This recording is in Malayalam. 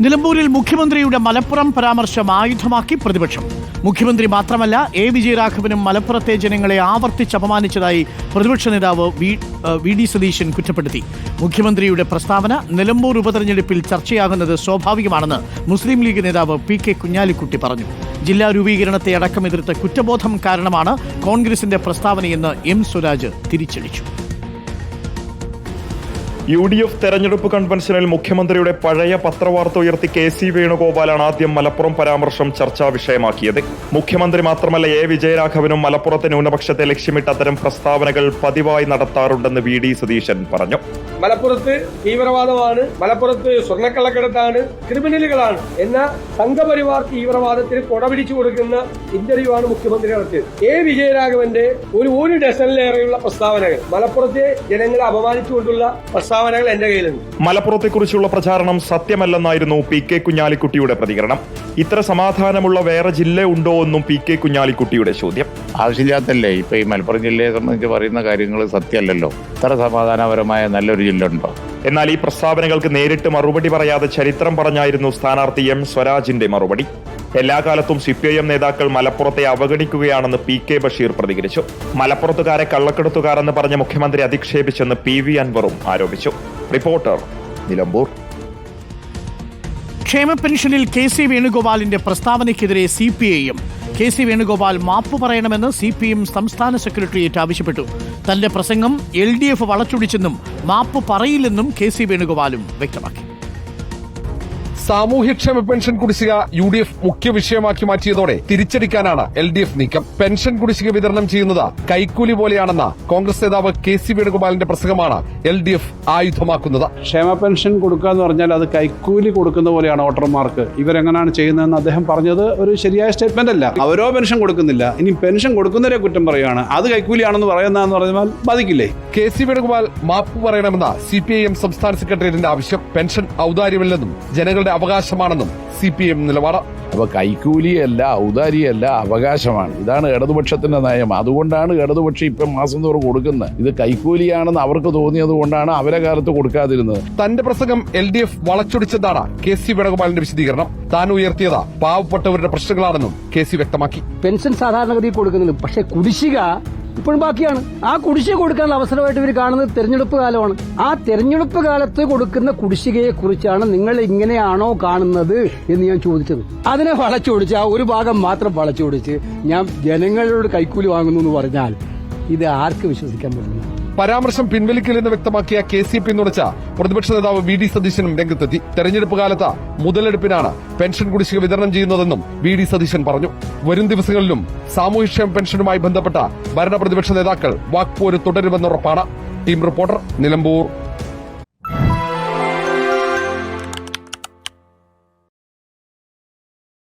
നിലമ്പൂരിൽ മുഖ്യമന്ത്രിയുടെ മലപ്പുറം പരാമർശം ആയുധമാക്കി പ്രതിപക്ഷം. മുഖ്യമന്ത്രി മാത്രമല്ല എ. വിജയരാഘവനും മലപ്പുറത്തെ ജനങ്ങളെ ആവർത്തിച്ച് അപമാനിച്ചതായി പ്രതിപക്ഷ നേതാവ് വി ഡി. സതീശൻ കുറ്റപ്പെടുത്തി. മുഖ്യമന്ത്രിയുടെ പ്രസ്താവന നിലമ്പൂർ ഉപതെരഞ്ഞെടുപ്പിൽ ചർച്ചയാകുന്നത് സ്വാഭാവികമാണെന്ന് മുസ്ലിം ലീഗ് നേതാവ് പി. കെ. കുഞ്ഞാലിക്കുട്ടി പറഞ്ഞു. ജില്ലാ രൂപീകരണത്തെ അടക്കം എതിർത്ത കുറ്റബോധം കാരണമാണ് കോൺഗ്രസിന്റെ പ്രസ്താവനയെന്ന് എം. സ്വരാജ് തിരിച്ചടിച്ചു. യു ഡി എഫ് തെരഞ്ഞെടുപ്പ് കൺവെൻഷനിൽ മുഖ്യമന്ത്രിയുടെ പഴയ പത്രവാർത്ത ഉയർത്തി കെ സി വേണുഗോപാലാണ് ആദ്യം മലപ്പുറം പരാമർശം ചർച്ചാ വിഷയമാക്കിയത്. മുഖ്യമന്ത്രി മാത്രമല്ല എ വിജയരാഘവനും മലപ്പുറത്തെ ന്യൂനപക്ഷത്തെ ലക്ഷ്യമിട്ട് അത്തരം പ്രസ്താവനകൾ പതിവായി നടത്താറുണ്ടെന്ന് വി ഡി സതീശൻ പറഞ്ഞു. മലപ്പുറത്ത് തീവ്രവാദമാണ് മലപ്പുറത്ത് സ്വർണക്കള്ളക്കടത്താണ് ക്രിമിനലുകളാണ് എന്ന സംഘപരിവാർ തീവ്രവാദത്തിന് കൊടപിടിച്ചു കൊടുക്കുന്ന ഇന്റർവ്യൂ ആണ് മുഖ്യമന്ത്രി നടത്തിയത്. എ വിജയരാഘവന്റെ ഒരു ഒരു ഡസനിലേറെയുള്ള പ്രസ്താവനകൾ മലപ്പുറത്തെ ജനങ്ങളെ അപമാനിച്ചുകൊണ്ടുള്ള പ്രസ്താവനകൾ എന്റെ കയ്യിലുണ്ട്. മലപ്പുറത്തെക്കുറിച്ചുള്ള പ്രചാരണം സത്യമല്ലെന്നായിരുന്നു പി കെ കുഞ്ഞാലിക്കുട്ടിയുടെ പ്രതികരണം. ഇത്ര സമാധാനമുള്ള വേറെ ജില്ല ഉണ്ടോ എന്നും പി കെ കുഞ്ഞാലിക്കുട്ടിയുടെ ചോദ്യം. ആവശ്യമില്ലാത്തല്ലേ? ഇപ്പൊ ഈ മലപ്പുറം ജില്ലയെ സംബന്ധിച്ച് പറയുന്ന കാര്യങ്ങൾ സത്യമല്ലല്ലോ. ഇത്ര സമാധാനപരമായ നല്ലൊരു ജില്ല ഉണ്ടോ? എന്നാൽ ഈ പ്രസ്താവനകൾക്ക് നേരിട്ട് മറുപടി പറയാതെ ചരിത്രം പറഞ്ഞായിരുന്നു സ്ഥാനാർത്ഥി എം സ്വരാജിന്റെ മറുപടി. എല്ലാ കാലത്തും സിപിഐഎം നേതാക്കൾ മലപ്പുറത്തെ അവഗണിക്കുകയാണെന്ന് പി കെ ബഷീർ പ്രതികരിച്ചു. മലപ്പുറത്തുകാരെ കള്ളക്കെടുത്തുകാരെന്ന് പറഞ്ഞ മുഖ്യമന്ത്രി അധിക്ഷേപിച്ചെന്ന് പി വി അൻവറും ആരോപിച്ചു. റിപ്പോർട്ടർ നിലമ്പൂർ. ക്ഷേമ പെൻഷനിൽ കെ സി വേണുഗോപാലിന്റെ പ്രസ്താവനയ്ക്കെതിരെ സി പി ഐയും കെ സി വേണുഗോപാൽ മാപ്പ് പറയണമെന്ന് സി പി എം സംസ്ഥാന സെക്രട്ടേറിയറ്റ് ആവശ്യപ്പെട്ടു. തന്റെ പ്രസംഗം എൽ ഡി എഫ് വളച്ചൊടിച്ചെന്നും മാപ്പ് പറയില്ലെന്നും കെ സി വേണുഗോപാലും വ്യക്തമാക്കി. സാമൂഹ്യക്ഷേമ പെൻഷൻ കുടിശ്ശിക യു ഡി എഫ് മുഖ്യ വിഷയമാക്കി മാറ്റിയതോടെ തിരിച്ചടിക്കാനാണ് എൽ ഡി എഫ് നീക്കം. പെൻഷൻ കുടിശ്ശിക വിതരണം ചെയ്യുന്നത് കൈക്കൂലി പോലെയാണെന്ന കോൺഗ്രസ് നേതാവ് കെ സി വേണുഗോപാലിന്റെ പ്രസംഗമാണ് എൽ ഡി എഫ് ആയുധമാക്കുന്നത്. ക്ഷേമ പെൻഷൻ കൊടുക്കുക എന്ന് പറഞ്ഞാൽ അത് കൈക്കൂലി കൊടുക്കുന്ന പോലെയാണ് വോട്ടർമാർക്ക്. ഇവരെങ്ങനെയാണ് ചെയ്യുന്നതെന്ന് അദ്ദേഹം പറഞ്ഞത് ഒരു ശരിയായ സ്റ്റേറ്റ്മെന്റ് അല്ല. അവരോ പെൻഷൻ കൊടുക്കുന്നില്ല. ഇനി പെൻഷൻ കൊടുക്കുന്നവരെ കുറ്റം പറയുകയാണ്. അത് കൈക്കൂലിയാണെന്ന് പറയുന്നതെന്ന് പറഞ്ഞാൽ ബാധിക്കില്ലേ? കെ സി വേണുഗോപാൽ മാപ്പ് പറയണമെന്ന സി പി ഐ എം സംസ്ഥാന സെക്രട്ടേറിയറ്റിന്റെ ആവശ്യം. പെൻഷൻ ഔദാര്യമില്ലെന്നും ജനങ്ങളുടെ അവകാശമാണെന്നും സി പി എം നിലപാട്. അപ്പൊ കൈക്കൂലിയല്ല ഔദാരിയല്ല അവകാശമാണ്. ഇതാണ് ഇടതുപക്ഷത്തിന്റെ നയം. അതുകൊണ്ടാണ് ഇടതുപക്ഷം ഇപ്പം മാസം തോറും കൊടുക്കുന്നത്. ഇത് കൈക്കൂലിയാണെന്ന് അവർക്ക് തോന്നിയത് കൊണ്ടാണ് അവരെ കാലത്ത് കൊടുക്കാതിരുന്നത്. തന്റെ പ്രസംഗം എൽ ഡി എഫ് വളച്ചൊടിച്ചതാണ് കെ സി വേണുഗോപാലിന്റെ വിശദീകരണം. താൻ ഉയർത്തിയത് പാവപ്പെട്ടവരുടെ പ്രശ്നങ്ങളാണെന്നും കെ സി വ്യക്തമാക്കി. പെൻഷൻ സാധാരണഗതിയിൽ കൊടുക്കുന്നുണ്ട് പക്ഷേ കുടിശ്ശിക ഇപ്പോഴും ബാക്കിയാണ്. ആ കുടിശ്ശിക കൊടുക്കാനുള്ള അവസരമായിട്ട് ഇവർ കാണുന്നത് തെരഞ്ഞെടുപ്പ് കാലമാണ്. ആ തെരഞ്ഞെടുപ്പ് കാലത്ത് കൊടുക്കുന്ന കുടിശ്ശികയെ കുറിച്ചാണ് നിങ്ങൾ ഇങ്ങനെയാണോ കാണുന്നത് എന്ന് ഞാൻ ചോദിച്ചത്. അതിനെ വളച്ചൊടിച്ച് ആ ഒരു ഭാഗം മാത്രം വളച്ചൊടിച്ച് ഞാൻ ജനങ്ങളോട് കൈക്കൂലി വാങ്ങുന്നു എന്ന് പറഞ്ഞാൽ ഇത് ആർക്ക് വിശ്വസിക്കാൻ പറ്റില്ല പരാമർശം പിൻവലിക്കില്ലെന്ന് വ്യക്തമാക്കിയ കെ സി പിന്തുണച്ച പ്രതിപക്ഷ നേതാവ് വി ഡി സതീശനും രംഗത്തെത്തി. തെരഞ്ഞെടുപ്പ് കാലത്ത് മുതലെടുപ്പിനാണ് പെൻഷൻ കുടിശ്ശിക വിതരണം ചെയ്യുന്നതെന്നും വി ഡി സതീശൻ പറഞ്ഞു. വരും ദിവസങ്ങളിലും സാമൂഹ്യക്ഷേമ പെൻഷനുമായി ബന്ധപ്പെട്ട ഭരണ പ്രതിപക്ഷ നേതാക്കൾ വാക്പോര് തുടരുമെന്നുറപ്പാണ്. Team reporter Nilambur.